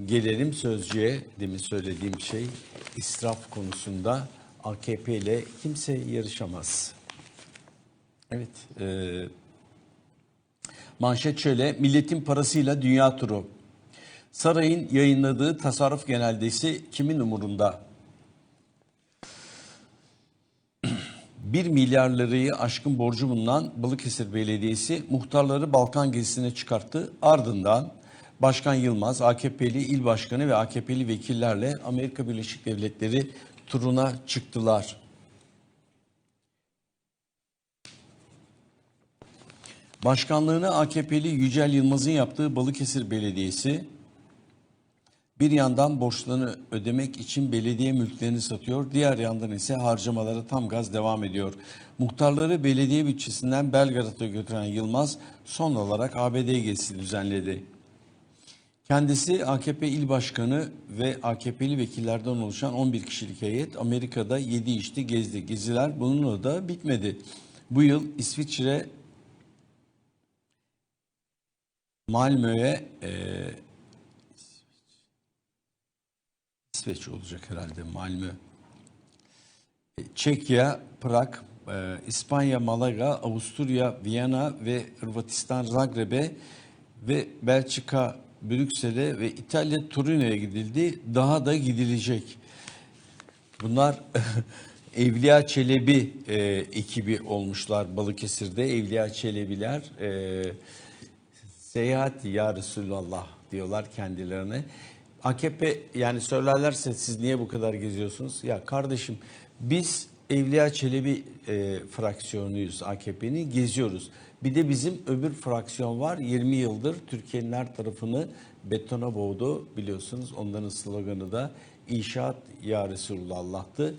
Gelelim sözcüğe, demin söylediğim şey israf konusunda AKP ile kimse yarışamaz. Evet, e, manşet şöyle, milletin parasıyla dünya turu. Sarayın yayınladığı tasarruf genelgesi kimin umurunda? 1 milyar aşkın borcu bulunan Balıkesir Belediyesi muhtarları Balkan gezisine çıkarttı. Ardından Başkan Yılmaz, AKP'li il başkanı ve AKP'li vekillerle Amerika Birleşik Devletleri turuna çıktılar. Başkanlığını AKP'li Yücel Yılmaz'ın yaptığı Balıkesir Belediyesi bir yandan borçlarını ödemek için belediye mülklerini satıyor, diğer yandan ise harcamaları tam gaz devam ediyor. Muhtarları belediye bütçesinden Belgrad'a götüren Yılmaz son olarak ABD gezisi düzenledi. Kendisi AKP il başkanı ve AKP'li vekillerden oluşan 11 kişilik heyet Amerika'da 7 işti gezdi. Geziler bununla da bitmedi. Bu yıl İsviçre Malmö'ye e, İsveç olacak herhalde Malmö. E, Çekya, Prag, e, İspanya, Malaga, Avusturya, Viyana ve Hırvatistan Zagreb'e ve Belçika, Brüksel'e ve İtalya Torino'ya gidildi. Daha da gidilecek. Bunlar Evliya Çelebi e, ekibi olmuşlar Balıkesir'de. Evliya Çelebiler e, seyahat ya Resulallah diyorlar kendilerine. AKP yani söylerlerse siz niye bu kadar geziyorsunuz? Ya kardeşim biz Evliya Çelebi e, fraksiyonuyuz AKP'nin geziyoruz. Bir de bizim öbür fraksiyon var 20 yıldır Türkiye'nin her tarafını betona boğdu biliyorsunuz. Onların sloganı da İnşaat ya Resulullah'tı.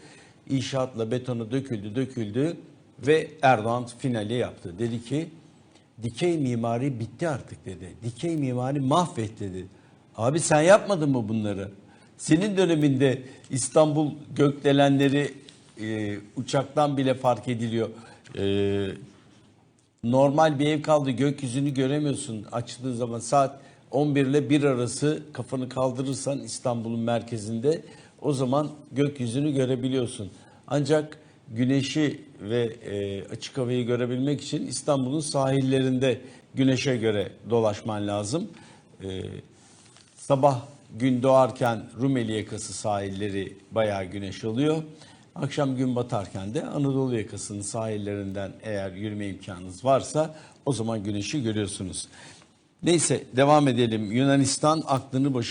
İnşaatla betona döküldü döküldü ve Erdoğan finali yaptı. Dedi ki dikey mimari bitti artık dedi. Dikey mimari mahvet dedi. Abi sen yapmadın mı bunları? Senin döneminde İstanbul gökdelenleri e, uçaktan bile fark ediliyor. E, normal bir ev kaldı gökyüzünü göremiyorsun açtığı zaman saat 11 ile 1 arası kafanı kaldırırsan İstanbul'un merkezinde o zaman gökyüzünü görebiliyorsun. Ancak güneşi ve e, açık havayı görebilmek için İstanbul'un sahillerinde güneşe göre dolaşman lazım. E, sabah gün doğarken Rumeli yakası sahilleri bayağı güneş oluyor. Akşam gün batarken de Anadolu yakasının sahillerinden eğer yürüme imkanınız varsa o zaman güneşi görüyorsunuz. Neyse devam edelim. Yunanistan aklını başı